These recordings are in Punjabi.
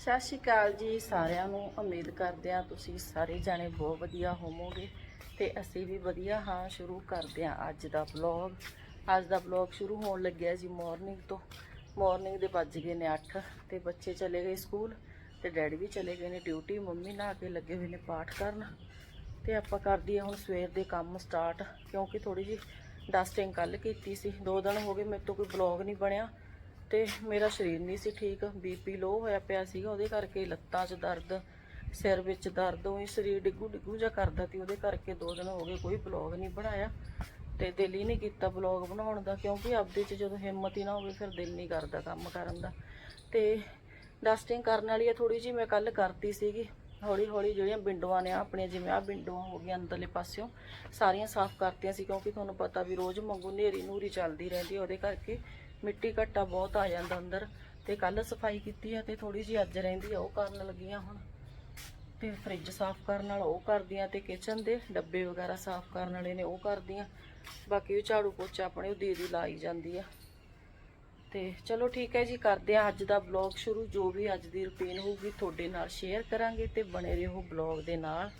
ਸਤਿ ਸ਼੍ਰੀ ਅਕਾਲ ਜੀ, ਸਾਰਿਆਂ ਨੂੰ ਉਮੀਦ ਕਰਦੇ ਹਾਂ ਤੁਸੀਂ ਸਾਰੇ ਜਾਣੇ ਬਹੁਤ ਵਧੀਆ ਹੋਵੋਗੇ ਤੇ ਅਸੀਂ ਵੀ ਵਧੀਆ ਹਾਂ, ਸ਼ੁਰੂ ਕਰਦੇ ਹਾਂ ਅੱਜ ਦਾ ਵਲੌਗ ਅੱਜ ਦਾ ਵਲੌਗ ਸ਼ੁਰੂ ਹੋਣ ਲੱਗਿਆ ਜੀ ਮਾਰਨਿੰਗ ਤੋਂ। ਮਾਰਨਿੰਗ ਦੇ ਵੱਜ ਗਏ ਨੇ 8 ਤੇ ਬੱਚੇ ਚਲੇ ਗਏ ਸਕੂਲ ਤੇ ਡੈਡੀ ਵੀ ਚਲੇ ਗਏ ਨੇ ਡਿਊਟੀ ਮੰਮੀ ਨਹਾ ਕੇ ਲੱਗੇ ਹੋਏ ਨੇ ਪਾਠ ਕਰਨ। ਤੇ ਆਪਾਂ ਕਰਦੀ ਹਾਂ ਹੁਣ ਸਵੇਰ ਦੇ ਕੰਮ ਸਟਾਰਟ ਕਿਉਂਕਿ ਥੋੜੀ ਜੀ ਡਸਟਿੰਗ ਕੱਲ ਕੀਤੀ ਸੀ। ਦੋ ਦਿਨ ਹੋ ਗਏ ਮੇਰੇ ਤੋਂ ਕੋਈ ਵਲੌਗ ਨਹੀਂ ਬਣਿਆ। ਤੇ ਮੇਰਾ ਸਰੀਰ ਨਹੀਂ ਸੀ ਠੀਕ ਬੀਪੀ ਲੋ ਹੋਇਆ ਪਿਆ ਸੀਗਾ, ਉਹਦੇ ਕਰਕੇ ਲੱਤਾਂ 'ਚ ਦਰਦ, ਸਿਰ ਵਿੱਚ ਦਰਦ, ਉਹੀ ਸਰੀਰ ਡਿੱਗੂ ਡਿੱਗੂ ਜਿਹਾ ਕਰਦਾ ਸੀ, ਉਹਦੇ ਕਰਕੇ ਦੋ ਦਿਨ ਹੋ ਗਏ ਕੋਈ ਬਲੌਗ ਨਹੀਂ ਬਣਾਇਆ ਤੇ ਦਿਲ ਹੀ ਨਹੀਂ ਕੀਤਾ ਬਲੌਗ ਬਣਾਉਣ ਦਾ, ਕਿਉਂਕਿ ਆਪਦੇ 'ਚ ਜਦੋਂ ਹਿੰਮਤ ਹੀ ਨਾ ਹੋਵੇ ਫਿਰ ਦਿਲ ਨਹੀਂ ਕਰਦਾ ਕੰਮ ਕਰਨ ਦਾ। ਤੇ ਡਸਟਿੰਗ ਕਰਨ ਵਾਲੀ ਆ ਥੋੜੀ ਜੀ ਮੈਂ ਕੱਲ ਕਰਤੀ ਸੀਗੀ, ਹੌਲੀ ਹੌਲੀ ਜਿਹੜੀਆਂ ਵਿੰਡੋਆਂ ਨੇ, ਆਪਣੀਆਂ ਜਿਵੇਂ ਆ ਵਿੰਡੋਆਂ ਹੋ ਗਈਆਂ ਅੰਦਰਲੇ ਪਾਸਿਓਂ, ਸਾਰੀਆਂ ਸਾਫ਼ ਕਰਤੀਆਂ ਸੀ, ਕਿਉਂਕਿ ਤੁਹਾਨੂੰ ਪਤਾ ਵੀ ਰੋਜ਼ ਮੰਗੂ ਨੇਰੀ ਨੂਰੀ ਚੱਲਦੀ ਰਹਿੰਦੀ ਉਹਦੇ ਕਰਕੇ ਮਿੱਟੀ ਘੱਟਾ ਬਹੁਤ ਆ ਜਾਂਦਾ ਅੰਦਰ ਤੇ ਕੱਲ ਸਫ਼ਾਈ ਕੀਤੀ ਆ ਤੇ ਥੋੜੀ ਜੀ ਅੱਜ ਰਹਿੰਦੀ ਆ, ਉਹ ਕਰਨ ਲੱਗੀਆਂ ਹੁਣ। ਤੇ ਫ੍ਰਿਜ ਸਾਫ਼ ਕਰਨ ਨਾਲ ਉਹ ਕਰਦੀਆਂ ਤੇ ਕਿਚਨ ਦੇ ਡੱਬੇ ਵਗੈਰਾ ਸਾਫ਼ ਕਰਨ ਵਾਲੇ ਨੇ ਉਹ ਕਰਦੀਆਂ। ਬਾਕੀ ਉਹ ਝਾੜੂ ਪੋਚਾ ਆਪਣੇ ਉਹ ਦੀਦੀ ਲਾਈ ਜਾਂਦੀ ਆ। ਤੇ ਚਲੋ ਠੀਕ ਹੈ ਜੀ, ਕਰਦੇ ਆ ਅੱਜ ਦਾ ਬਲੌਗ ਸ਼ੁਰੂ। ਜੋ ਵੀ ਅੱਜ ਦੀ ਰੁਟੀਨ ਹੋਊਗੀ ਤੁਹਾਡੇ ਨਾਲ ਸ਼ੇਅਰ ਕਰਾਂਗੇ ਤੇ ਬਣੇ ਰਹੋ ਬਲੌਗ ਦੇ ਨਾਲ।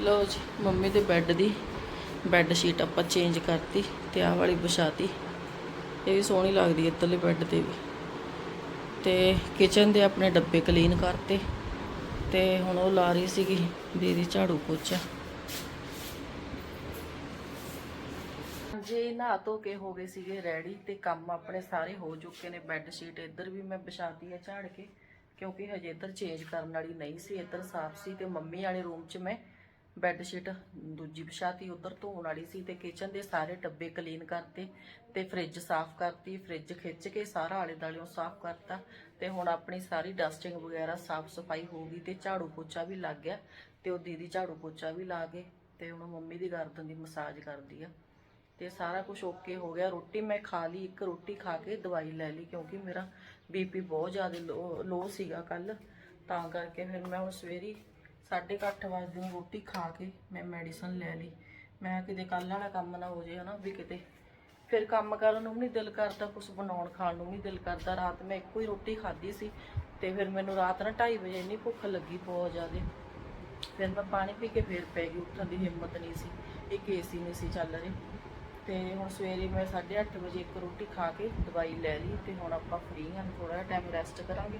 ਲੋ ਜੀ, ਮੰਮੀ ਦੇ ਬੈੱਡ ਦੀ ਬੈੱਡ ਸ਼ੀਟ ਆਪਾਂ ਚੇਂਜ ਕਰਤੀ ਤੇ ਆਹ ਵਾਲੀ ਵਿਛਾਤੀ। ਇਹ ਵੀ ਸੋਹਣੀ ਲੱਗਦੀ ਹੈ ਇੱਧਰਲੇ ਬੈੱਡ ਤੇ ਵੀ। ਤੇ ਕਿਚਨ ਦੇ ਆਪਣੇ ਡੱਬੇ ਕਲੀਨ ਕਰਤੇ ਤੇ ਹੁਣ ਉਹ ਲਾ ਰਹੀ ਸੀਗੀ ਦੀਦੀ ਝਾੜੂ ਪੋਚਾ। ਜੇ ਨਹਾ ਧੋ ਕੇ ਹੋ ਗਏ ਸੀਗੇ ਰੈਡੀ ਤੇ ਕੰਮ ਆਪਣੇ ਸਾਰੇ ਹੋ ਚੁੱਕੇ ਨੇ। ਬੈੱਡ ਸ਼ੀਟ ਇੱਧਰ ਵੀ ਮੈਂ ਵਿਛਾਤੀ ਹੈ ਝਾੜ ਕੇ, ਕਿਉਂਕਿ ਹਜੇ ਇੱਧਰ ਚੇਂਜ ਕਰਨ ਵਾਲੀ ਨਹੀਂ ਸੀ। ਇੱਧਰ ਸਾਫ਼ ਸੀ ਤੇ ਮੰਮੀ ਵਾਲੇ ਰੂਮ 'ਚ ਮੈਂ ਬੈੱਡ ਸ਼ੀਟ ਦੂਜੀ ਵਿਛਾਤੀ, ਉੱਧਰ ਧੋਣ ਵਾਲੀ ਸੀ ਤੇ ਕਿਚਨ ਦੇ ਸਾਰੇ ਡੱਬੇ ਕਲੀਨ ਕਰਤੇ ਤੇ ਫ੍ਰਿਜ ਸਾਫ਼ ਕਰਤੀ ਫ੍ਰਿਜ ਖਿੱਚ ਕੇ ਸਾਰਾ ਆਲੇ ਦਾਲਿਓਂ ਸਾਫ਼ ਕਰਤਾ ਤੇ ਹੁਣ ਆਪਣੀ ਸਾਰੀ ਡਸਟਿੰਗ ਵਗੈਰਾ ਸਾਫ਼ ਸਫ਼ਾਈ ਹੋ ਗਈ ਤੇ ਝਾੜੂ ਪੋਚਾ ਵੀ ਲੱਗ ਗਿਆ ਤੇ ਉਹ ਦੀਦੀ ਝਾੜੂ ਪੋਚਾ ਵੀ ਲਾ ਗਏ ਤੇ ਹੁਣ ਮੰਮੀ ਦੀ ਗਰਦਨ ਦੀ ਮਸਾਜ ਕਰਦੀ ਆ ਤੇ ਸਾਰਾ ਕੁਝ ਓਕੇ ਹੋ ਗਿਆ। ਰੋਟੀ ਮੈਂ ਖਾ ਲਈ, ਇੱਕ ਰੋਟੀ ਖਾ ਕੇ ਦਵਾਈ ਲੈ ਲਈ ਕਿਉਂਕਿ ਮੇਰਾ ਬੀਪੀ ਬਹੁਤ ਜ਼ਿਆਦਾ ਲੋ ਸੀਗਾ ਕੱਲ ਤਾਂ ਕਰਕੇ ਫਿਰ ਮੈਂ ਹੁਣ ਸਵੇਰੀ 8:30 ਵਜੇ ਨੂੰ ਰੋਟੀ ਖਾ ਕੇ ਮੈਂ ਮੈਡੀਸਨ ਲੈ ਲਈ। ਮੈਂ ਕਿਤੇ ਕੱਲ ਵਾਲਾ ਕੰਮ ਨਾ ਹੋ ਜੇ ਹਨਾ ਵੀ ਕਿਤੇ। ਫਿਰ ਕੰਮ ਕਰਨ ਨੂੰ ਵੀ ਨਹੀਂ ਦਿਲ ਕਰਦਾ ਕੁਝ ਬਣਾਉਣ ਖਾਣ ਨੂੰ ਵੀ ਨਹੀਂ ਦਿਲ ਕਰਦਾ। ਰਾਤ ਮੈਂ ਇੱਕੋ ਹੀ ਰੋਟੀ ਖਾਧੀ ਸੀ ਤੇ ਫਿਰ ਮੈਨੂੰ ਰਾਤ ਨਾ 2:30 ਵਜੇ ਇੰਨੀ ਭੁੱਖ ਲੱਗੀ ਬਹੁਤ ਜ਼ਿਆਦਾ। ਫਿਰ ਮੈਂ ਪਾਣੀ ਪੀ ਕੇ ਫਿਰ ਪੈ ਗਈ, ਉੱਠਣ ਦੀ ਹਿੰਮਤ ਨਹੀਂ ਸੀ। ਇੱਕ ਏਸੀ ਨਹੀਂ ਸੀ ਚੱਲ ਰਹੀ। ਤੇ ਹੁਣ ਸਵੇਰੇ ਮੈਂ 8:30 ਵਜੇ ਇੱਕ ਰੋਟੀ ਖਾ ਕੇ ਦਵਾਈ ਲੈ ਲਈ ਤੇ ਹੁਣ ਆਪਾਂ ਫ੍ਰੀ ਹਾਂ ਥੋੜਾ ਜਿਹਾ ਟਾਈਮ ਰੈਸਟ ਕਰਾਂਗੇ।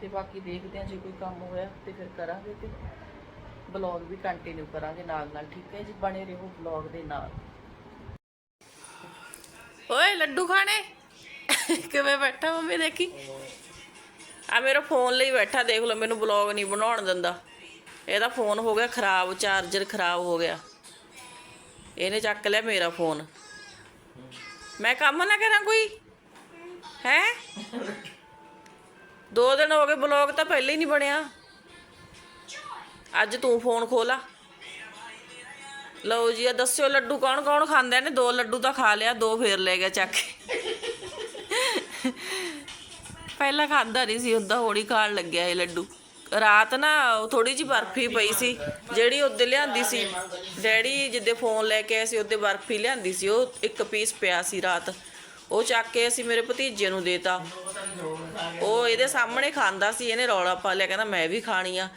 ਤੇ ਬਾਕੀ ਦੇਖਦੇ ਹਾਂ ਜੇ ਕੋਈ ਕੰਮ ਹੋਇਆ ਤੇ ਫਿਰ ਕਰਾਂਗੇ ਤੇ ਬਲੌਗ ਵੀ ਕੰਟੀਨਿਊ ਕਰਾਂਗੇ ਨਾਲ ਨਾਲ, ਠੀਕ ਹੈ ਜੀ? ਬਣੇ ਰਹੋ ਬਲੌਗ ਦੇ ਨਾਲ। ਓਏ, ਲੱਡੂ ਖਾਣੇ? ਕਿਵੇਂ ਬੈਠਾ ਮੰਮੀ ਦੇਖੀ? ਆ ਮੇਰਾ ਫੋਨ ਲਈ ਬੈਠਾ, ਦੇਖ ਲਓ, ਮੈਨੂੰ ਬਲੌਗ ਨਹੀਂ ਬਣਾਉਣ ਦਿੰਦਾ। ਇਹਦਾ ਫੋਨ ਹੋ ਗਿਆ ਖਰਾਬ ਚਾਰਜਰ ਖਰਾਬ ਹੋ ਗਿਆ। ਇਹਨੇ ਚੱਕ ਲਿਆ ਮੇਰਾ ਫੋਨ ਮੈਂ ਕੰਮ ਨਾ ਕਰਾਂ ਕੋਈ? ਹੈ? ਦੋ ਦਿਨ ਹੋ ਗਏ ਬਲੌਗ ਤਾਂ ਪਹਿਲੇ ਹੀ ਨਹੀਂ ਬਣਿਆ। ਅੱਜ ਤੂੰ ਫੋਨ ਖੋਲਾ। ਲਓ ਜੀ ਆ ਦੱਸਿਓ ਲੱਡੂ ਕੌਣ ਕੌਣ ਖਾਂਦਾ ਨੇ? ਦੋ ਲੱਡੂ ਤਾਂ ਖਾ ਲਿਆ, ਦੋ ਫੇਰ ਲੈ ਗਿਆ ਚੱਕ ਕੇ। ਪਹਿਲਾਂ ਖਾਂਦਾ ਨਹੀਂ ਸੀ ਹੁੰਦਾ ਹੌਲੀ ਖਾਣ ਲੱਗਿਆ ਇਹ ਲੱਡੂ। ਰਾਤ ਨਾ ਥੋੜੀ ਜਿਹੀ ਬਰਫੀ ਪਈ ਸੀ, ਜਿਹੜੀ ਉਹਦੇ ਲਿਆਂਦੀ ਸੀ। ਡੈਡੀ ਜਿੱਦੇ ਫੋਨ ਲੈ ਕੇ ਆਏ ਸੀ, ਉਹਦੇ ਬਰਫੀ ਲਿਆਂਦੀ ਸੀ, ਉਹ ਇੱਕ ਪੀਸ ਪਿਆ ਸੀ ਰਾਤ। ਉਹ ਚੱਕ ਕੇ ਅਸੀਂ ਮੇਰੇ ਭਤੀਜੇ ਨੂੰ ਦੇਤਾ ਉਹ ਇਹਦੇ ਸਾਹਮਣੇ ਖਾਂਦਾ ਸੀ, ਇਹਨੇ ਰੌਲਾ ਪਾ ਲਿਆ, ਕਹਿੰਦਾ ਮੈਂ ਵੀ ਖਾਣੀ ਆ।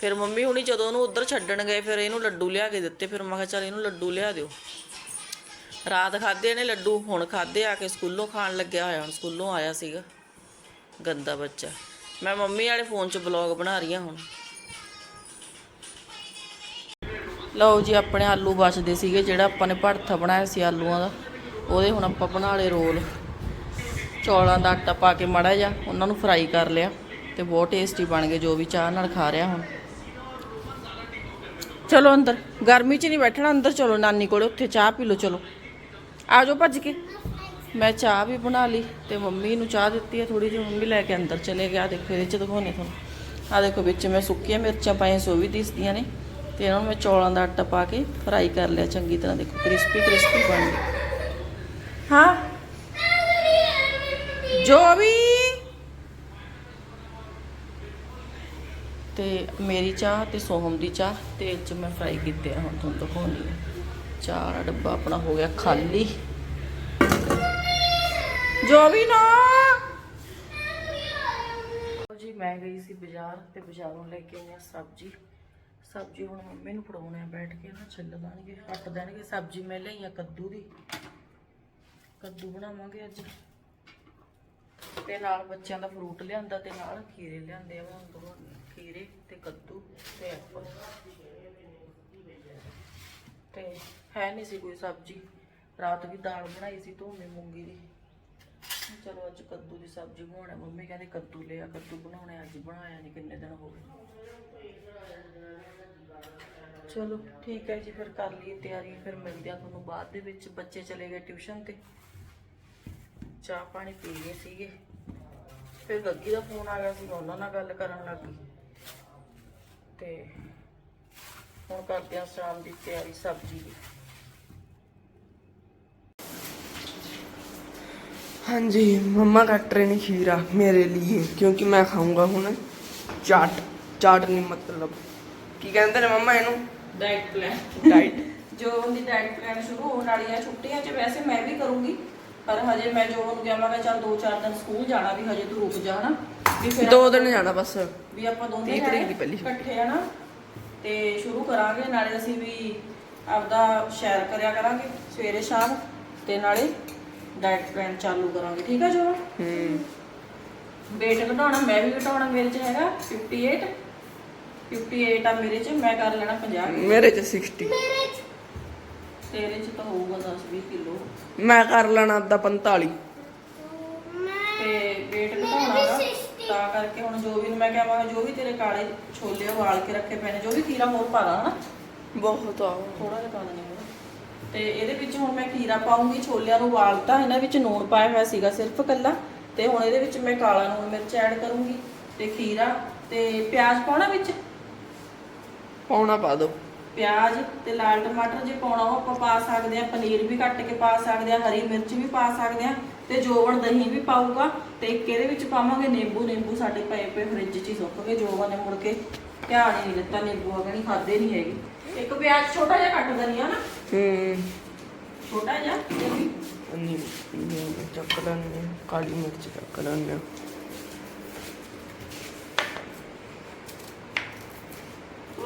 ਫਿਰ ਮੰਮੀ ਹੁਣੀ ਜਦੋਂ ਉਹਨੂੰ ਉੱਧਰ ਛੱਡਣ ਗਏ, ਫਿਰ ਇਹਨੂੰ ਲੱਡੂ ਲਿਆ ਕੇ ਦਿੱਤੇ। ਫਿਰ ਮੈਂ ਕਿਹਾ, ਚੱਲ ਇਹਨੂੰ ਲੱਡੂ ਲਿਆ ਦਿਓ। ਰਾਤ ਖਾਦੇ ਨੇ ਲੱਡੂ, ਹੁਣ ਖਾਦੇ ਆ ਕੇ ਸਕੂਲੋਂ ਖਾਣ ਲੱਗਿਆ ਹੋਇਆ, ਹੁਣ ਸਕੂਲੋਂ ਆਇਆ ਸੀਗਾ। ਗੰਦਾ ਬੱਚਾ। ਮੈਂ ਮੰਮੀ ਵਾਲੇ ਫੋਨ 'ਚ ਬਲੌਗ ਬਣਾ ਰਹੀ ਹਾਂ ਹੁਣ। ਲਓ ਜੀ, ਆਪਣੇ ਆਲੂ ਬਚਦੇ ਸੀਗੇ, ਜਿਹੜਾ ਆਪਾਂ ਨੇ ਭੜਥਾ ਬਣਾਇਆ ਸੀ ਆਲੂਆਂ ਦਾ। ਉਹਦੇ ਹੁਣ ਆਪਾਂ ਬਣਾ ਲਏ ਰੋਲ। ਚੌਲਾਂ ਦਾ ਆਟਾ ਪਾ ਕੇ ਮੜਾ ਜਾ ਉਹਨਾਂ ਨੂੰ ਫਰਾਈ ਕਰ ਲਿਆ ਤੇ ਬਹੁਤ ਟੇਸਟੀ ਬਣ ਗਏ, ਜੋ ਵੀ ਚਾਹ ਨਾਲ ਖਾ ਰਿਹਾ ਹੁਣ। ਚਲੋ ਅੰਦਰ, ਗਰਮੀ 'ਚ ਨਹੀਂ ਬੈਠਣਾ, ਅੰਦਰ ਚਲੋ ਨਾਨੀ ਕੋਲ, ਉੱਥੇ ਚਾਹ ਪੀ ਲਓ, ਚਲੋ। ਆ ਜਾਓ ਭੱਜ ਕੇ। ਮੈਂ ਚਾਹ ਵੀ ਬਣਾ ਲਈ ਤੇ ਮੰਮੀ ਨੂੰ ਚਾਹ ਦਿੱਤੀ ਹੈ ਥੋੜੀ ਜਿਹੀ ਮੰਮੀ ਲੈ ਕੇ ਅੰਦਰ ਚਲੇ ਗਿਆ, ਦੇਖੋ ਇਹਦੇ 'ਚ ਦਿਖਾਉਣੇ ਤੁਹਾਨੂੰ। ਆ ਦੇਖੋ ਵਿੱਚ ਮੈਂ ਸੁੱਕੀਆਂ ਮਿਰਚਾਂ ਪਾਈਆਂ ਸੋ ਵੀ ਦਿਸਦੀਆਂ ਨੇ। ਤੇ ਇਹਨਾਂ ਨੂੰ ਮੈਂ ਚੌਲਾਂ ਦਾ ਆਟਾ ਪਾ ਕੇ ਫਰਾਈ ਕਰ ਲਿਆ, ਚੰਗੀ ਤਰ੍ਹਾਂ ਦੇਖੋ, ਕ੍ਰਿਸਪੀ ਕ੍ਰਿਸਪੀ ਬਣ ਗਈ। ਹਾਂ। ਜੋ ਵੀ ਤੇ ਮੇਰੀ ਚਾਹ ਤੇ ਸੋਹਮ ਦੀ ਚਾਹ ਤੇਲ 'ਚ ਮੈਂ ਫਰਾਈ ਕੀਤੇ ਆ, ਹੁਣ ਤੁਹਾਨੂੰ ਦਿਖਾਉਣੀ ਆ। ਚਾਹ ਦਾ ਡੱਬਾ ਆਪਣਾ ਹੋ ਗਿਆ ਖਾਲੀ। ਜੋ ਵੀ ਨਾ ਜੀ, ਮੈਂ ਗਈ ਸੀ ਬਾਜ਼ਾਰ ਤੇ ਬਾਜ਼ਾਰੋਂ ਲੈ ਕੇ ਆਇਆ ਸਬਜ਼ੀ। ਸਬਜ਼ੀ ਹੁਣ ਮੰਮੀ ਨੂੰ ਫੜਾਉਣੇ ਆ, ਬੈਠ ਕੇ ਨਾ ਛਿੱਲ ਦੇਣਗੇ ਕੱਟ ਦੇਣਗੇ। ਸਬਜ਼ੀ ਮੈਂ ਲਈ ਆ ਕੱਦੂ ਦੀ। ਕੱਦੂ ਬਣਾਵਾਂਗੇ ਅੱਜ। ਤੇ ਨਾਲ ਬੱਚਿਆਂ ਦਾ ਫਰੂਟ ਲਿਆਂਦਾ ਤੇ ਨਾਲ ਖੀਰੇ ਲਿਆਂਦੇ ਆ ਹੁਣ ਖੀਰੇ ਤੇ ਕੱਦੂ ਤੇ ਐਪਲ। ਤੇ ਹੈ ਨਹੀਂ ਸੀ ਕੋਈ ਸਬਜ਼ੀ। ਰਾਤ ਵੀ ਦਾਲ ਬਣਾਈ ਸੀ ਧੋਮੀ ਮੂੰਗੀ ਦੀ। ਚਲੋ ਅੱਜ ਕੱਦੂ ਦੀ ਸਬਜ਼ੀ ਬਣਾਉਣਾ ਮੰਮੀ ਕਹਿੰਦੇ ਕੱਦੂ ਲਿਆ, ਕੱਦੂ ਬਣਾਉਣਾ ਅੱਜ ਬਣਾਇਆ ਨਹੀਂ ਕਿੰਨੇ ਦਿਨ ਹੋ ਗਏ। ਚਲੋ ਠੀਕ ਹੈ ਜੀ, ਫਿਰ ਕਰ ਲਈਏ ਤਿਆਰੀ, ਫਿਰ ਮਿਲਦੇ ਆ ਤੁਹਾਨੂੰ ਬਾਅਦ ਦੇ ਵਿੱਚ। ਬੱਚੇ ਚਲੇ ਗਏ ਟਿਊਸ਼ਨ ਤੇ। ਚਾਹ ਪਾਣੀ ਪੀ ਗਏ ਸੀਗੇ। ਫਿਰ ਗੱਗੀ ਦਾ ਫੋਨ ਆ ਗਿਆ ਸੀ ਉਹਨਾਂ ਨਾਲ ਗੱਲ ਕਰਨ ਲੱਗੀ ਤੇ ਹੁਣ ਕਰਦੇ ਆ ਸ਼ਾਮ ਦੀ ਤਿਆਰੀ ਸਬਜ਼ੀ ਦੀ। ਹਾਂਜੀ ਮੰਮਾ ਕੱਟ ਰਹੇ ਖੀਰਾ ਮੇਰੇ ਲਈ ਕਿਉਂਕਿ ਮੈਂ ਖਾਊਂਗਾ ਹੁਣ ਚਾਟ ਚਾਟ ਨਹੀਂ ਮਤਲਬ। ਕੀ ਕਹਿੰਦੇ ਨੇ ਮੰਮਾ ਇਹਨੂੰ? ਡਾਈਟ ਪਲਾਨ ਡਾਈਟ ਜੋ ਉਹਦੀ ਡਾਈਟ ਪਲਾਨ ਸ਼ੁਰੂ ਹੋਣ ਵਾਲੀ ਹੈ ਛੁੱਟੀਆਂ 'ਚ ਵੈਸੇ ਮੈਂ ਵੀ ਕਰੂੰਗੀ ਪਰ ਹਜੇ ਮੈਂ ਜੋ ਉਹਨੂੰ ਕਿਹਾ ਮੈਂ ਕਿਹਾ ਚੱਲ 2-4 ਦਿਨ ਸਕੂਲ ਜਾਣਾ ਵੀ ਹਜੇ ਤੂੰ ਰੁਕ ਜਾ ਹਨਾ। ਦੋ ਦਿਨ ਜਾਣਾ ਬਸ। ਵੀ ਆਪਾਂ ਦੋਨੇ 30 ਤਰੀਕ ਦੀ ਪਹਿਲੀ ਇਕੱਠੇ ਆ ਨਾ ਤੇ ਸ਼ੁਰੂ ਕਰਾਂਗੇ ਨਾਲੇ ਅਸੀਂ ਵੀ ਆਪਦਾ ਸ਼ੇਅਰ ਕਰਿਆ ਕਰਾਂਗੇ ਸਵੇਰੇ ਸ਼ਾਮ ਤੇ ਨਾਲੇ ਡਾਈਟ ਪਲਾਨ ਚਾਲੂ ਕਰਾਂਗੇ। ਠੀਕ ਆ ਜੋ ਹੂੰ। weight ਘਟਾਉਣਾ ਮੈਂ ਵੀ ਘਟਾਉਣਾ ਮੇਰੇ ਚ ਹੈਗਾ 58 58 ਮੇਰੇ ਚ ਮੈਂ ਕਰ ਲੈਣਾ 50 ਮੇਰੇ ਚ 60 ਤੇਰੇ ਚ ਤਾਂ ਹੋਊਗਾ 10 20 ਕਿਲੋ। ਮੈਂ ਕਰ ਲੈਣਾ ਅੱਧਾ 45 ਤੇ weight ਘਟਾਉਣਾ ਤਾਂ ਕਰਕੇ ਹੁਣ ਜੋ ਵੀ ਮੈਂ ਕਿਹਾ ਜੋ ਵੀ ਤੇਰੇ ਕਾਲੇ ਛੋਲੇ ਉਬਾਲ ਕੇ ਰੱਖੇ ਪਏ ਜੋ ਵੀ ਖੀਰਾ ਹੋਰ ਪਾ ਦਾਂ ਹਨਾ? ਬਹੁਤ ਆ। ਥੋੜਾ ਜਿਹਾ ਪਾ ਲੈਣੇ ਤੇ ਇਹਦੇ ਵਿੱਚ ਹੁਣ ਮੈਂ ਖੀਰਾ ਪਾਉਂਗੀ ਛੋਲਿਆਂ ਨੂੰ ਉਬਾਲਤਾ ਇਹਨਾਂ ਵਿੱਚ ਨੂਣ ਪਾਇਆ ਹੋਇਆ ਸੀਗਾ ਸਿਰਫ ਕੱਲਾ ਤੇ ਹੁਣ ਇਹਦੇ ਵਿੱਚ ਮੈਂ ਕਾਲਾ ਨੂਣ ਮਿਰਚ ਐਡ ਕਰੂੰਗੀ ਤੇ ਖੀਰਾ ਤੇ ਪਿਆਜ਼ ਪਾਉਣਾ ਵਿੱਚ? ਪਾਉਣਾ ਪਾ ਦੋ। ਪਿਆਜ਼ ਤੇ ਲਾਲ ਟਮਾਟਰ ਜੇ ਪਾਉਣਾ ਉਹ ਆਪਾਂ ਪਾ ਸਕਦੇ ਆ ਪਨੀਰ ਵੀ ਕੱਟ ਕੇ ਪਾ ਸਕਦੇ ਆ ਹਰੀ ਮਿਰਚ ਵੀ ਪਾ ਸਕਦੇ ਆ ਤੇ ਜੋਵਣ ਦਹੀਂ ਵੀ ਪਾਊਗਾ ਤੇ ਇੱਕ ਇਹਦੇ ਵਿੱਚ ਪਾਵਾਂਗੇ ਨਿੰਬੂ ਨਿੰਬੂ ਸਾਡੇ ਪਏ ਪਏ ਫਰਿੱਜ 'ਚ ਹੀ ਸੁੱਕ ਗਏ ਜੋਵਣ ਨੇ ਮੁੜ ਕੇ ਧਿਆਨ ਨਹੀਂ ਦਿੱਤਾ ਨਿੰਬੂ ਆ ਨਹੀਂ ਖਾਦੇ ਨਹੀਂ ਹੈਗੇ। ਇੱਕ ਪਿਆਜ਼ ਛੋਟਾ ਜਿਹਾ ਕੱਟ ਦਨੀ ਆ ਨਾ। ਹੂੰ। ਛੋਟਾ ਜਿਹਾ ਨਹੀਂ ਚੱਕ ਲੈਣੇ ਕਾਲੀ ਮਿਰਚ ਚੱਕ ਲੈਣੇ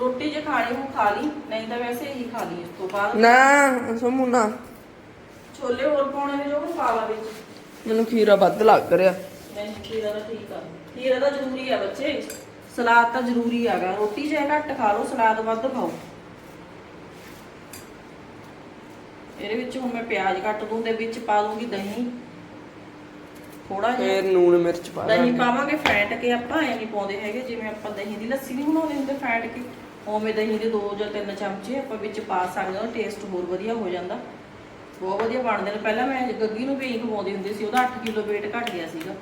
ਰੋਟੀ ਜੇ ਖਾਣੀ ਹੋ ਖਾ ਲਈ ਨਹੀਂ ਤਾਂ ਵੈਸੇ ਹੀ ਖਾ ਲਈ ਤੋਂ ਬਾਅਦ। ਨਾ ਸਮੂ ਨਾ। ਛੋਲੇ ਹੋਰ ਪਾਉਣੇ ਨੇ ਜੋ ਪਾ ਲਾ ਵਿੱਚ। ਮੈਨੂੰ ਖੀਰਾ ਵੱਧ ਲੱਗ ਰਿਹਾ। ਨਹੀਂ ਖੀਰਾ ਤਾਂ ਠੀਕ ਆ। ਖੀਰਾ ਤਾਂ ਜ਼ਰੂਰੀ ਆ ਬੱਚੇ। ਸਲਾਦ ਤਾਂ ਜ਼ਰੂਰੀ ਆਗਾ ਰੋਟੀ ਜੇ ਘੱਟ ਖਾ ਲਓ ਸਲਾਦ ਵੱਧ ਖਾਓ। ਇਹਦੇ ਵਿੱਚ ਹੁਣ ਮੈਂ ਪਿਆਜ਼ ਕੱਟ ਦੂੰ ਦੇ ਵਿੱਚ ਪਾ ਦੂੰਗੀ ਦਹੀਂ। ਥੋੜਾ ਜਿਹਾ। ਫੇਰ ਨੂਣ ਮਿਰਚ ਪਾ ਦਹੀਂ ਪਾਵਾਂਗੇ ਫੈਂਟ ਕੇ ਆਪਾਂ ਐ ਨਹੀਂ ਪਾਉਂਦੇ ਹੈਗੇ ਜਿਵੇਂ ਆਪਾਂ ਦਹੀਂ ਦੀ ਲੱਸੀ ਨਹੀਂ ਬਣਾਉਂਦੇ ਹੁੰਦੇ ਫੈਂਟ ਕੇ। ਉਵੇਂ ਦਹੀਂ ਦੇ ਦੋ ਜਾਂ ਤਿੰਨ ਚਮਚੇ ਆਪਾਂ ਵਿੱਚ ਪਾ ਸਕਦੇ ਹਾਂ ਟੇਸਟ ਹੋਰ ਵਧੀਆ ਹੋ ਜਾਂਦਾ। ਬਹੁਤ ਵਧੀਆ ਬਣਦੇ ਨੇ। ਪਹਿਲਾਂ ਮੈਂ ਗੱਗੀ ਨੂੰ ਵੀ ਇਹੀ ਖਵਾਉਂਦੀ ਹੁੰਦੀ ਸੀ ਉਹਦਾ 8 ਕਿਲੋ weight ਘਟ ਗਿਆ ਸੀਗਾ।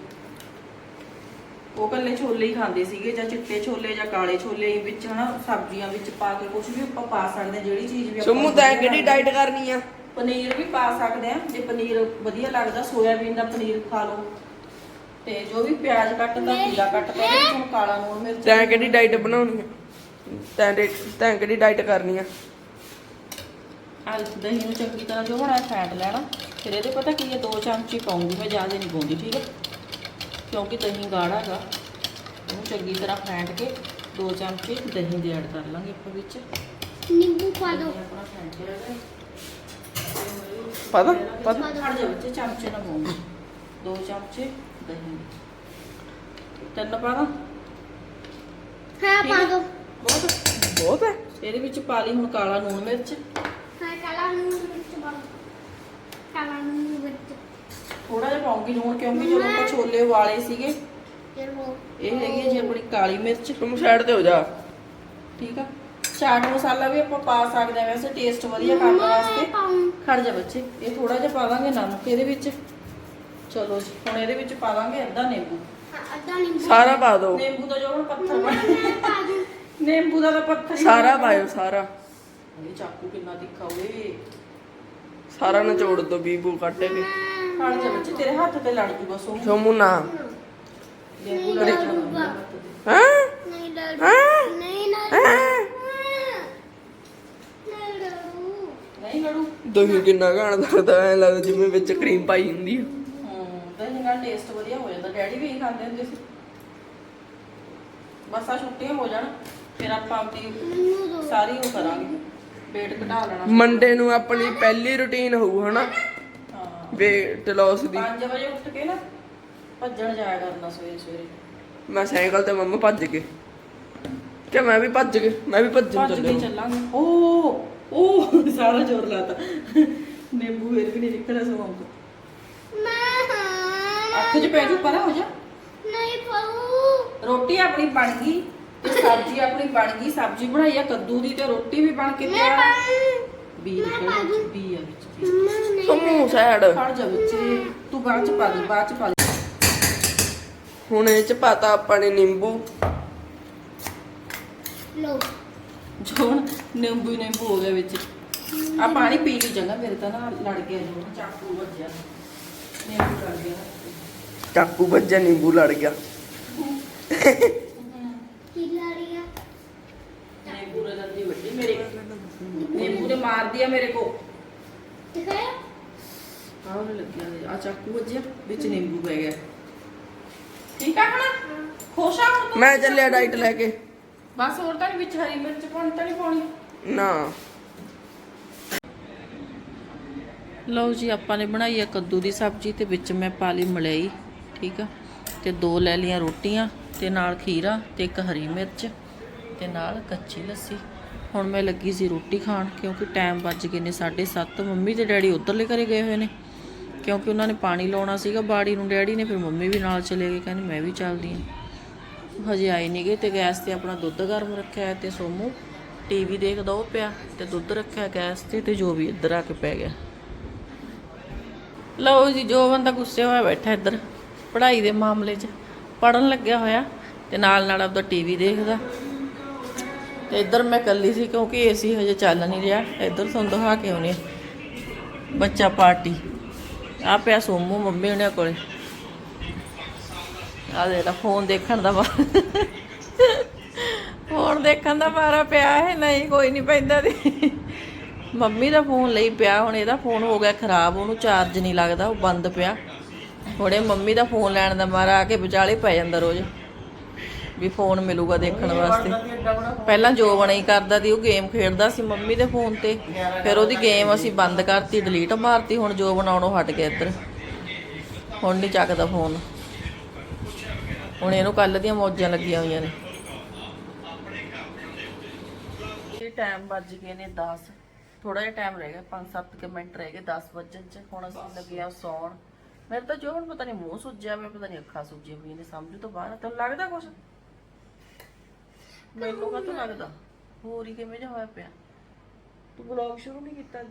ਉਹ ਕੱਲੇ ਛੋਲੇ ਹੀ ਖਾਂਦੇ ਸੀਗੇ ਜਾਂ ਚਿੱਟੇ ਛੋਲੇ ਜਾਂ ਕਾਲੇ ਛੋਲੇ ਵਿੱਚ ਹਨਾ ਸਬਜ਼ੀਆਂ ਵਿੱਚ ਪਾ ਕੇ ਕੁਝ ਵੀ ਆਪਾਂ ਪਾ ਸਕਦੇ ਹਾਂ ਜਿਹੜੀ ਚੀਜ਼ ਵੀ ਆਪਾਂ ਸੋਮੂ ਤੈਂ ਕਿਹੜੀ ਡਾਈਟ ਕਰਨੀ ਆ? ਪਨੀਰ ਵੀ ਪਾ ਸਕਦੇ ਆ ਜੇ ਪਨੀਰ ਵਧੀਆ ਲੱਗਦਾ ਸੋਇਆਬੀਨ ਦਾ ਪਨੀਰ ਖਾ ਲਓ। ਤੇ ਜੋ ਵੀ ਪਿਆਜ਼ ਕੱਟਦਾ ਇਹਦੇ ਵਿੱਚ ਹੁਣ ਕਾਲਾ ਨੂਣ ਮਿਰਚ ਤੈਂ ਕਿਹੜੀ ਡਾਈਟ ਬਣਾਉਣੀ ਆ? ਤੈਂ ਕਿਹੜੀ ਡਾਈਟ ਕਰਨੀ ਆ? ਆਹ ਦਹੀਂ ਨੂੰ ਚੰਗੀ ਤਰ੍ਹਾਂ ਜੋ ਹੋਣਾ ਫੈਟ ਲੈਣਾ। ਫਿਰ ਇਹਦੇ ਪਤਾ ਕੀ ਹੈ ਦੋ ਚਮਚੇ ਪਾਉਂਗੀ ਮੈਂ ਜ਼ਿਆਦਾ ਨਹੀਂ ਪਾਉਂਦੀ ਠੀਕ ਹੈ ਕਿਉਂਕਿ ਦਹੀਂ ਗਾੜਾ ਹੈਗਾ। ਉਹਨੂੰ ਚੰਗੀ ਤਰ੍ਹਾਂ ਫੈਂਟ ਕੇ ਦੋ ਚਮਚੇ ਦਹੀਂ ਦੇ ਐਡ ਕਰ ਲਾਂਗੇ ਆਪਾਂ ਵਿੱਚ। ਨਿੰਬੂ ਪਾ ਦਿਓ ਆਪਣਾ ਫੈਂਟ ਲਿਆ ਪਤਾ ਪਤਾ ਖੜ ਵਿੱਚ ਚਮਚੇ ਨਾਲ ਪਾਉਂਗੀ ਦੋ ਚਮਚੇ ਦਹੀਂ। ਤਿੰਨ ਪਾ ਦੋ। ਹਾਂ ਪਾ ਦੋ। ਬਹੁਤ ਬਹੁਤ ਹੈ। ਇਹਦੇ ਵਿੱਚ ਪਾ ਲਈ ਹੁਣ ਕਾਲਾ ਲੂਣ ਮਿਰਚ। ਹਾਂ ਕਾਲਾ ਲੂਣ ਮਿਰਚ ਪਾਉਂ ਕਾਲਾ ਲੂਣ ਮਿਰਚ। ਥੋੜਾ ਜਿਹਾ ਪਾਉਂਗੀ ਲੂਣ ਕਿਉਂਕਿ ਜਦੋਂ ਆਪਾਂ ਛੋਲੇ ਉਬਾਲੇ ਸੀਗੇ ਇਹ ਹੈਗੀ ਜੀ ਆਪਣੀ ਕਾਲੀ ਮਿਰਚ। ਤੁਮ ਸਾਈਡ ਤੇ ਹੋ ਜਾ। ਠੀਕ ਆ? ਚਾਟ ਮਸਾਲਾ ਵੀ ਆਪਾਂ ਪਾ ਸਕਦੇ ਆ ਵੈਸੇ ਟੇਸਟ ਵਧੀਆ ਕਰਨ ਵਾਸਤੇ। ਖੜ ਜਾ ਬੱਚੇ ਇਹ ਥੋੜਾ ਜਿਹਾ ਪਾ ਨਮਕ ਇਹਦੇ ਵਿੱਚ। ਚਲੋ ਜੀ ਹੁਣ ਇਹਦੇ ਵਿੱਚ ਪਾ ਅੱਧਾ ਨਿੰਬੂ। ਅੱਧਾ ਨਿੰਬੂ। ਸਾਰਾ ਪਾ ਦਿਓ ਨਿੰਬੂ ਦਾ। ਜੋ ਹੁਣ ਪੱਥਰ ਬਣ ਨਿੰਬੂ ਦਾ ਤਾਂ ਪੱਥਰ ਹੀ ਸਾਰਾ ਪਾਇਓ ਸਾਰਾ। ਇਹ ਚਾਕੂ ਕਿੰਨਾ ਤਿੱਖਾ ਓਏ ਸਾਰਾ ਨਿਚੋੜ ਦੋ ਬੀਬੂ ਕੱਟੇ ਕੇ। ਖੜ ਜਾ ਬੱਚੇ ਤੇਰੇ ਹੱਥ ਤੇ ਲੜ ਜੂਗਾ ਸੋ ਸ਼ੋਮੂ ਨਾ। ਨਿੰਬੂ ਲੜ ਜੂਗਾ ਹਾਂ? ਨਹੀਂ ਲੜੂ। ਨਹੀਂ ਲੜੂ। ਨਹੀਂ ਲੜੂ। ਦਹੀਂ ਕਿੰਨਾ ਘਾਣ ਲੱਗਦਾ ਐ ਲੱਗਦਾ ਜਿਵੇਂ ਵਿੱਚ ਕਰੀਮ ਪਾਈ ਹੁੰਦੀ ਹੈ ਹਾਂ ਦਹੀਂ ਨਾਲ ਟੇਸਟ ਵਧੀਆ ਹੋ ਜਾਂਦਾ। ਡੈਡੀ ਵੀ ਖਾਂਦੇ ਹੁੰਦੇ ਸੀ। ਬਸ ਆ ਛੁੱਟੀਆਂ ਹੋ ਜਾਣ। ਫਿਰ ਆਪਾਂ ਆਪਦੀ ਮੈਨੂੰ ਦੋ ਸਾਰੀ ਉਹ ਕਰਾਂਗੇ। ਵੇਟ ਘਟਾ ਲੈਣਾ ਮੰਡੇ ਨੂੰ ਆਪਣੀ ਪਹਿਲੀ ਰੁਟੀਨ ਹੋਊ ਹਨਾ? ਹਾਂ। weight loss ਦੀ। 5 ਵਜੇ ਉੱਠ ਕੇ ਨਾ ਭੱਜਣ ਜਾਇਆ ਕਰਨਾ ਸਵੇਰੇ ਸਵੇਰੇ। ਮੈਂ ਸਾਈਕਲ ਤੇ ਮੰਮਾ ਭੱਜ ਕੇ ਕਿ ਮੈਂ ਵੀ ਭੱਜ ਕੇ ਮੈਂ ਵੀ ਭੱਜਣ ਭੱਜ ਕੇ ਚੱਲਿਆ ਚੱਲਾਂਗੇ। ਓ ਓ ਸਾਰਾ ਜ਼ੋਰ ਲਾਤਾ। ਨਿੰਬੂ ਫੇਰ ਵੀ ਨਹੀਂ ਨਿਕਲਿਆ ਸਵਾਂ ਤੋਂ ਮੈਂ ਅੱਖ 'ਚ ਪੈ ਜੂ ਪਰਾਂ ਹੋ ਜਾ। ਨਹੀਂ ਪਾਉ ਰੋਟੀ ਆਪਣੀ ਬਣ ਗਈ। ਤੇ ਸਬਜ਼ੀ ਆਪਣੀ ਬਣ ਗਈ ਸਬਜ਼ੀ ਬਣਾਈ ਆ ਕੱਦੂ ਦੀ ਤੇ ਰੋਟੀ ਵੀ ਬਣ ਕੇ ਮੈਂ ਤਿਆਰ। ਬੀ ਵਿੱਚ, ਬੀ ਆ ਵਿੱਚ। ਬੀ। ਮੈਂ ਨਹੀਂ ਸਮੂਹ ਸਾਈਡ ਖੜ ਜਾ ਬੱਚੇ ਤੂੰ ਬਾਅਦ ਚ ਪਾ ਦੇ ਬਾਅਦ ਚ ਪਾ ਦੇ। ਹੁਣ ਇਹ ਚ ਪਾਤਾ ਆਪਾਂ ਨੇ ਨਿੰਬੂ। ਲੋ ਜੋ ਹੁਣ ਨਿੰਬੂ ਹੀ ਨਿੰਬੂ ਹੋ ਗਿਆ ਵਿੱਚ। ਆ ਪਾਣੀ ਪੀ ਲਈ ਚੰਗਾ ਮੇਰੇ ਤਾਂ ਨਾ ਲੜ ਗਿਆ ਜੋ ਚਾਕੂ ਵੱਜਿਆ। ਨਿੰਬੂ ਲੜ ਗਿਆ। ਚਾਕੂ ਵੱਜਿਆ ਨਿੰਬੂ ਲੜ ਗਿਆ ਕੀ ਲਾੜੀਆ ਨਿੰਬੂ ਨੇ ਦੰਦੀ ਵੱਡੀ ਮੇਰੇ ਨਿੰਬੂ ਨੇ ਮਾਰਦੀ ਆ ਮੇਰੇ ਕੋ ਦਿਖਾਇਆ ਆਹ ਉਹਨੇ ਲੱਗਿਆ ਆ ਚਾਕੂ ਵੱਜਿਆ ਵਿੱਚ ਨਿੰਬੂ ਪੈ ਗਿਆ। ਠੀਕ ਆ ਹੁਣ? ਖੁਸ਼ ਆ ਹੁਣ ਤੂੰ? ਮੈਂ ਚੱਲਿਆ ਡਾਈਟ ਲੈ ਕੇ। ਬਸ ਹੋਰ ਤਾਂ ਨੀ ਵਿੱਚ ਹਰੀ ਮਿਰਚ ਪਾਉਣੀ ਤਾਂ ਨਹੀਂ ਪਾਉਣੀ। ਨਾ। ਲਓ ਜੀ ਆਪਾਂ ਨੇ ਬਣਾਈ ਆ ਕੱਦੂ ਦੀ ਸਬਜ਼ੀ ਤੇ ਵਿੱਚ ਮੈਂ ਪਾ ਲਈ ਮਲਾਈ ਠੀਕ ਆ? ਤੇ ਦੋ ਲੈ ਲਈਆਂ ਰੋਟੀਆਂ ਤੇ ਨਾਲ ਖੀਰਾ ਤੇ ਇੱਕ ਹਰੀ ਮਿਰਚ ਤੇ ਨਾਲ ਕੱਚੀ ਲੱਸੀ। ਹੁਣ ਮੈਂ ਲੱਗੀ ਸੀ ਰੋਟੀ ਖਾਣ, ਕਿਉਂਕਿ ਟਾਈਮ ਵੱਜ ਗਏ ਨੇ 7:30 ਮੰਮੀ ਤੇ ਡੈਡੀ ਉਧਰਲੇ ਘਰੇ ਗਏ ਹੋਏ ਨੇ, ਕਿਉਂਕਿ ਉਹਨਾਂ ਨੇ ਪਾਣੀ ਲਾਉਣਾ ਸੀਗਾ ਬਾੜੀ ਨੂੰ। ਡੈਡੀ ਨੇ ਫਿਰ ਮੰਮੀ ਵੀ ਨਾਲ ਚਲੇ ਗਏ, ਕਹਿੰਦੇ ਮੈਂ ਵੀ ਚੱਲਦੀ ਹਾਂ। ਹਜੇ ਆਏ ਨਹੀਂ ਗਏ ਤੇ ਗੈਸ ਤੇ ਆਪਣਾ ਦੁੱਧ ਗਰਮ ਰੱਖਿਆ ਤੇ ਸੋਮੂ ਟੀਵੀ ਦੇਖਦਾ ਉਹ ਪਿਆ ਤੇ ਦੁੱਧ ਰੱਖਿਆ ਗੈਸ ਤੇ ਤੇ ਜੋ ਵੀ ਇੱਧਰ ਆ ਕੇ ਪੈ ਗਿਆ। ਲਓ ਜੀ, ਜੋ ਬੰਦਾ ਗੁੱਸੇ ਹੋਇਆ ਬੈਠਾ ਇੱਧਰ, ਪੜ੍ਹਾਈ ਦੇ ਮਾਮਲੇ 'ਚ। ਪੜਨ ਲੱਗਿਆ ਹੋਇਆ ਤੇ ਨਾਲ ਨਾਲ ਆਪਦਾ ਟੀਵੀ ਦੇਖਦਾ। ਤੇ ਇੱਧਰ ਮੈਂ ਇਕੱਲੀ ਸੀ ਕਿਉਂਕਿ ਏਸੀ ਹਜੇ ਚੱਲ ਨਹੀਂ ਰਿਹਾ। ਇੱਧਰ ਤੁਹਾਨੂੰ ਦਿਖਾ ਕੇ ਆਉਣੀ ਬੱਚਾ ਪਾਰਟੀ। ਆ ਪਿਆ ਸੋਮੂ, ਮੰਮੀ ਉਹਨਾਂ ਕੋਲੇ। ਆ ਦੇ ਫੋਨ ਦੇਖਣ ਦਾ ਵਾ ਫੋਨ ਦੇਖਣ ਦਾ ਮਾਰਾ ਪਿਆ ਹੈ ਨਹੀਂ, ਕੋਈ ਨਹੀਂ ਪੈਂਦਾ ਦੀ ਮੰਮੀ ਦਾ ਫੋਨ ਲਈ ਪਿਆ, ਹੁਣ ਇਹਦਾ ਫੋਨ ਹੋ ਗਿਆ ਖਰਾਬ, ਉਹਨੂੰ ਚਾਰਜ ਨਹੀਂ ਲੱਗਦਾ, ਉਹ ਬੰਦ ਪਿਆ। ਹੁਣੇ ਮੰਮੀ ਦਾ ਫੋਨ ਲੈਣ ਦਾ ਮਾਰਾ ਆ ਕੇ ਵਿਚਾਲੇ ਪੈ ਜਾਂਦਾ ਰੋਜ਼। ਵੀ ਫੋਨ ਮਿਲੂਗਾ ਦੇਖਣ ਵਾਸਤੇ। ਪਹਿਲਾਂ ਜੋ ਬਣਾ ਹੀ ਕਰਦਾ ਸੀ, ਉਹ ਗੇਮ ਖੇਡਦਾ ਸੀ ਮੰਮੀ ਦੇ ਫੋਨ ਤੇ। ਫਿਰ ਉਹਦੀ ਗੇਮ ਅਸੀਂ ਬੰਦ ਕਰਤੀ ਡਿਲੀਟ ਮਾਰਤੀ, ਹੁਣ ਜੋ ਬਣਾਉਣੋਂ ਹਟ ਗਿਆ ਇੱਧਰ। ਹੁਣ ਨਹੀਂ ਚੱਕਦਾ ਫੋਨ ਹੁਣ ਇਹਨੂੰ ਕੱਲ ਦੀਆਂ ਮੌਜਾਂ ਲੱਗੀਆਂ ਹੋਈਆਂ ਨੇ। ਇਹ ਟਾਈਮ ਵੱਜ ਗਏ ਨੇ 10 ਥੋੜਾ ਜਿਹਾ ਟਾਈਮ ਰਹਿ ਗਿਆ 5-7 ਕਿ ਮਿੰਟ ਰਹਿ ਗਏ 10 ਵਜਣ ਚ। ਹੁਣ ਅਸੀਂ ਲੱਗੇ ਆ ਸੌਣ। ਮੇਰੇ ਤਾਂ ਜੋ ਹੁਣ ਪਤਾ ਨਹੀਂ ਮੂੰਹ ਸੁੱਜਿਆ ਮੈਂ ਪਤਾ ਨਹੀਂ ਅੱਖਾਂ ਸੁੱਜੀਆਂ ਵੀ ਨੇ, ਸਮਝ ਤੋਂ ਬਾਹਰ ਆ। ਲੱਗਦਾ ਕੁਛ? ਮੈਨੂੰ ਕਾ ਲੱਗਦਾ? ਹੋਰ ਹੀ ਕਿਵੇਂ ਜਿਹਾ ਹੋਇਆ ਪਿਆ? ਤੂੰ ਬਲੌਗ ਸ਼ੁਰੂ ਨਹੀਂ ਕੀਤਾ ਅੱਜ?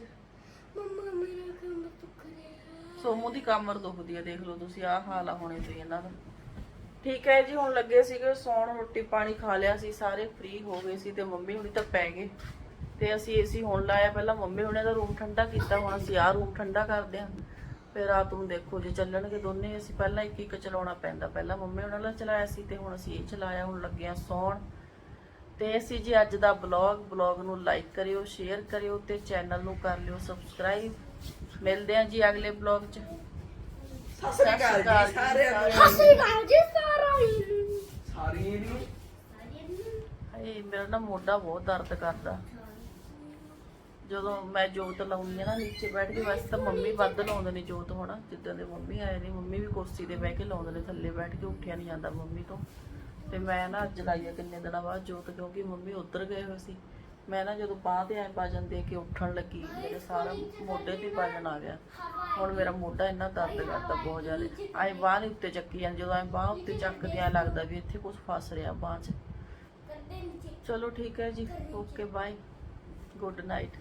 ਮੰਮਾ ਮੇਰਾ ਕੰਮ ਤੁੱਕ ਰਿਹਾ ਸੋਮੂ ਦੀ ਕਮਰ ਦੁਖਦੀ ਆ ਦੇਖ ਲਓ ਤੁਸੀਂ ਆਹ ਹਾਲ ਆ ਹੋਣੇ ਤੇ ਇਹਨਾਂ ਦਾ। ਠੀਕ ਹੈ ਜੀ ਹੁਣ ਲੱਗੇ ਸੀਗੇ ਸੌਣ ਰੋਟੀ ਪਾਣੀ ਖਾ ਲਿਆ ਸੀ ਸਾਰੇ ਫ੍ਰੀ ਹੋ ਗਏ ਸੀ ਤੇ ਮੰਮੀ ਹੁਣੀ ਤਾਂ ਪੈ ਗਏ। ਤੇ ਅਸੀਂ ਏਸੀ ਹੁਣ ਲਾਇਆ ਪਹਿਲਾਂ ਮੰਮੀ ਹੁਣੇ ਦਾ ਰੂਮ ਠੰਡਾ ਕੀਤਾ ਹੁਣ ਅਸੀਂ ਆਹ ਰੂਮ ਠੰਡਾ ਕਰਦੇ ਹਾਂ। ਫਿਰ ਰਾਤ ਨੂੰ ਦੇਖੋ ਜੇ ਚੱਲਣਗੇ ਦੋਨੇ ਅਸੀਂ ਪਹਿਲਾਂ ਇੱਕ ਇੱਕ ਚਲਾਉਣਾ ਪੈਂਦਾ। ਪਹਿਲਾਂ ਮੰਮੀ ਉਹਨਾਂ ਨਾਲ ਚਲਾਇਆ ਸੀ ਤੇ ਹੁਣ ਅਸੀਂ ਇਹ ਚਲਾਇਆ ਹੁਣ ਲੱਗੇ ਆ ਸੌਣ। ਤੇ ਅਸੀਂ ਜੀ ਅੱਜ ਦਾ ਬਲੌਗ ਬਲੌਗ ਨੂੰ ਲਾਈਕ ਕਰਿਓ ਸ਼ੇਅਰ ਕਰਿਓ ਤੇ ਚੈਨਲ ਨੂੰ ਕਰ ਲਿਓ ਸਬਸਕ੍ਰਾਈਬ ਮਿਲਦੇ ਆਂ ਜੀ ਅਗਲੇ ਬਲੌਗ 'ਚ। ਸਤਿ ਸ੍ਰੀ ਅਕਾਲ ਜੀ ਸਾਰਿਆਂ ਨੂੰ। ਅਸੀਂ ਕਾਲ ਜੀ ਸਾਰਾ ਹੀ ਸਾਰੀਆਂ ਨੂੰ। ਹਾਏ ਮੇਰਾ ਨਾ ਮੋਢਾ ਬਹੁਤ ਦਰਦ ਕਰਦਾ। ਜਦੋਂ ਮੈਂ ਜੋਤ ਲਾਉਂਦੀ ਆ ਨਾ ਨੀਚੇ ਬੈਠ ਕੇ ਵੈਸੇ ਤਾਂ ਮੰਮੀ ਵੱਧ ਲਾਉਂਦੇ ਨੇ ਜੋਤ ਹੋਣਾ। ਜਿੱਦਾਂ ਦੇ ਮੰਮੀ ਆਏ ਨੇ ਮੰਮੀ ਵੀ ਕੁਰਸੀ ਤੇ ਬਹਿ ਕੇ ਲਾਉਂਦੇ ਨੇ ਥੱਲੇ ਬੈਠ ਕੇ ਉੱਠਿਆ ਨਹੀਂ ਜਾਂਦਾ ਮੰਮੀ ਤੋਂ। ਤੇ ਮੈਂ ਨਾ ਅੱਜ ਲਾਈ ਆ ਕਿੰਨੇ ਦਿਨਾਂ ਬਾਅਦ ਜੋਤ ਕਿਉਂਕਿ ਮੰਮੀ ਉੱਧਰ ਗਏ ਹੋਏ ਸੀ। ਮੈਂ ਨਾ ਜਦੋਂ ਬਾਹ ਤੇ ਐ ਵਜਨ ਦੇ ਕੇ ਉੱਠਣ ਲੱਗੀ, ਮੇਰੇ ਸਾਰਾ ਮੋਢੇ ਤੇ ਵਜਨ ਆ ਗਿਆ। ਹੁਣ ਮੇਰਾ ਮੋਢਾ ਇੰਨਾ ਦਰਦ ਕਰਦਾ ਬਹੁਤ ਜ਼ਿਆਦਾ। ਐ ਬਾਹ ਦੇ ਉੱਤੇ ਚੱਕੀ ਜਾਂਦੀ, ਜਦੋਂ ਐ ਬਾਹ ਉੱਤੇ ਚੱਕਦੀ ਐ ਲੱਗਦਾ ਵੀ ਇੱਥੇ ਕੁਝ ਫਸ ਰਿਹਾ ਬਾਹ 'ਚ। ਚਲੋ ਠੀਕ ਹੈ ਜੀ, ਓਕੇ ਬਾਏ ਗੁੱਡ ਨਾਈਟ